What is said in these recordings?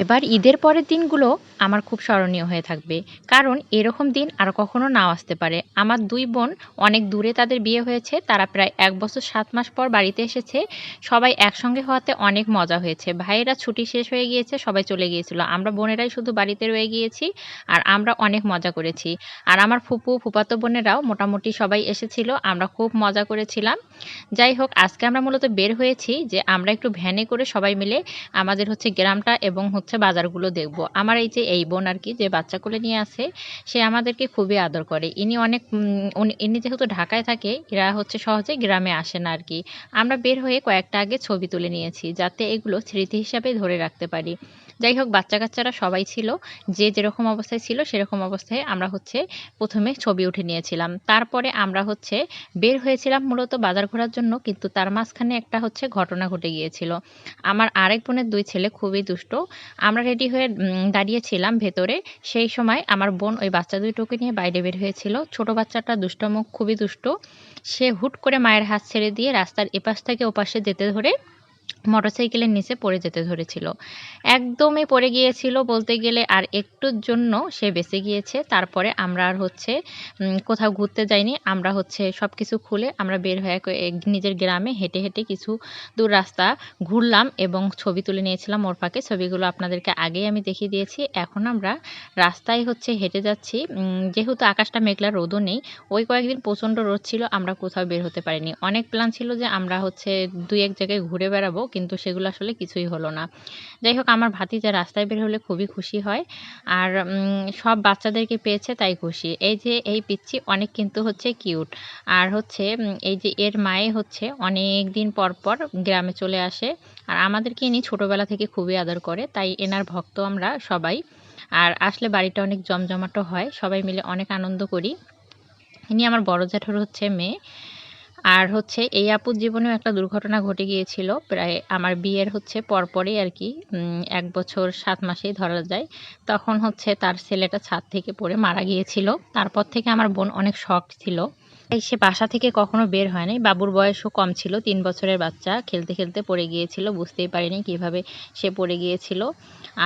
এবার ঈদের পরের দিনগুলো আমার খুব স্মরণীয় হয়ে থাকবে। কারণ এরকম দিন আর কখনো নাও আসতে পারে। আমার দুই বোন অনেক দূরে তাদের বিয়ে হয়েছে, তারা প্রায় এক বছর সাত মাস পর বাড়িতে এসেছে। সবাই একসঙ্গে হওয়াতে অনেক মজা হয়েছে। ভাইয়েরা ছুটি শেষ হয়ে গিয়েছে, সবাই চলে গিয়েছিল। আমরা বোনেরাই শুধু বাড়িতে রয়ে গিয়েছি আর আমরা অনেক মজা করেছি। আর আমার ফুপু, ফুপাতো বোনেরাও মোটামুটি সবাই এসেছিল, আমরা খুব মজা করেছিলাম। যাই হোক, আজকে আমরা মূলত বের হয়েছি যে আমরা একটু ভ্যানে করে সবাই মিলে আমাদের হচ্ছে গ্রামটা এবং হচ্ছে বাজারগুলো দেখব। আমার এই যে এই বোন আর কি যে বাচ্চা কোলে নিয়ে আসে সে আমাদেরকে খুবই আদর করে। ইনি অনেক ইনি যেহেতু ঢাকায় থাকে, এরা হচ্ছে সহজে গ্রামে আসে না আর কি আমরা বের হয়ে কয়েকটা আগে ছবি তুলে নিয়েছি, যাতে এগুলো স্মৃতি হিসাবে ধরে রাখতে পারি। যাই হোক বাচ্চা কাচ্চারা সবাই ছিল। যে যেরকম অবস্থায় ছিল, সেরকম অবস্থায় আমরা হচ্ছে প্রথমে ছবি উঠে নিয়েছিলাম। তারপরে আমরা হচ্ছে বের হয়েছিলাম মূলত বাজার ঘোরার জন্য, কিন্তু তার মাঝখানে একটা হচ্ছে ঘটনা ঘটে গিয়েছিল। আমার আরেক বোনের দুই ছেলে খুবই দুষ্ট। আমরা রেডি হয়ে দাঁড়িয়েছিলাম ভেতরে। সেই সময় আমার বোন ওই বাচ্চা দুইটোকে নিয়ে বাইরে বের হয়েছিল। ছোট বাচ্চাটা দুষ্টমুখ খুবই দুষ্ট। সে হুট করে মায়ের হাত ছেড়ে দিয়ে রাস্তার এপাশ থেকে ওপাশে যেতে ধরে মোটরসাইকেলের নিচে পড়ে যেতে ধরেছিল। একদমই পড়ে গিয়েছিল বলতে গেলে আর একটুর জন্য সে বেঁচে গিয়েছে। তারপরে আমরা আর হচ্ছে কোথাও ঘুরতে যাইনি। আমরা হচ্ছে সব কিছু খুলে আমরা বের হয়ে নিজের গ্রামে হেঁটে হেঁটে কিছু দূর রাস্তা ঘুরলাম এবং ছবি তুলে নিয়েছিলাম ওর ফাঁকে ছবিগুলো আপনাদেরকে আগেই আমি দেখিয়ে দিয়েছি। এখন আমরা রাস্তায় হচ্ছে হেঁটে যাচ্ছি। যেহেতু আকাশটা মেঘলা, রোদও নেই, ওই কয়েকদিন প্রচণ্ড রোদ ছিল, আমরা কোথাও বের হতে পারিনি। অনেক প্ল্যান ছিল যে আমরা হচ্ছে দুই, এক জায়গায় ঘুরে বেড়াবো। কিন্তু সেগুলো আসলে কিছুই হলো না। যাই হোক, আমার ভাতিজা রাস্তায় বের হলে খুবই খুশি হয়। আর সব বাচ্চাদেরকে পেয়েছে তাই খুশি। এই যে, এই পিচ্ছি অনেক কিন্তু হচ্ছে কিউট। আর হচ্ছে এই যে, এর মায়ে হচ্ছে অনেক দিন পর পর গ্রামে চলে আসে। আর আমাদেরকে ইনি ছোটোবেলা থেকে খুবই আদর করে, তাই এনার ভক্ত আমরা সবাই। আর আসলে বাড়িটা অনেক জমজমাটো হয়, সবাই মিলে অনেক আনন্দ করি। ইনি আমার বড় জ্যাঠর হচ্ছে মেয়ে। আর হচ্ছে এই আপুর জীবনেও একটা দুর্ঘটনা ঘটে গিয়েছিল। প্রায় আমার বিয়ের হচ্ছে পরপরই আর কি এক বছর সাত মাসেই ধরা যায়। তখন হচ্ছে তার ছেলেটা ছাদ থেকে পড়ে মারা গিয়েছিল। তারপর থেকে আমার বোন অনেক শখ ছিল। সে বাসা থেকে কখনো বের হয়নি। বাবুর বয়সও কম ছিল, তিন বছরের বাচ্চা। খেলতে খেলতে পড়ে গিয়েছিল, বুঝতেই পারিনি কীভাবে সে পড়ে গিয়েছিল।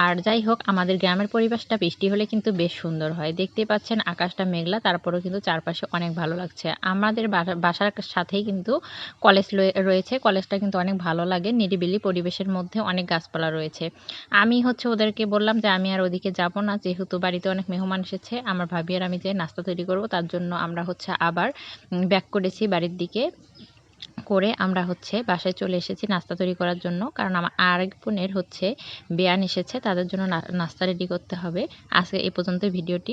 আর যাই হোক, আমাদের গ্রামের পরিবেশটা বৃষ্টি হলে কিন্তু বেশ সুন্দর হয়। দেখতেই পাচ্ছেন আকাশটা মেঘলা, তারপরেও কিন্তু চারপাশে অনেক ভালো লাগছে। আমাদের বাসার সাথেই কিন্তু কলেজ রয়েছে। কলেজটা কিন্তু অনেক ভালো লাগে। নিরিবিলি পরিবেশের মধ্যে অনেক গাছপালা রয়েছে। আমি হচ্ছে ওদেরকে বললাম যে, আমি আর ওদিকে যাব না। যেহেতু বাড়িতে অনেক মেহমান এসেছে, আমার ভাবি আর আমি যে নাস্তা তৈরি করব, তার জন্য আমরা হচ্ছে আবার ব্যাক করেছি বাড়ির দিকে করে আমরা হচ্ছে বাসায় চলে এসেছি নাস্তা তৈরি করার জন্য। কারণ আমার আরেক বোনের হচ্ছে বেয়ান এসেছে, তাদের জন্য নাস্তা রেডি করতে হবে। আজকে এই পর্যন্ত ভিডিওটি।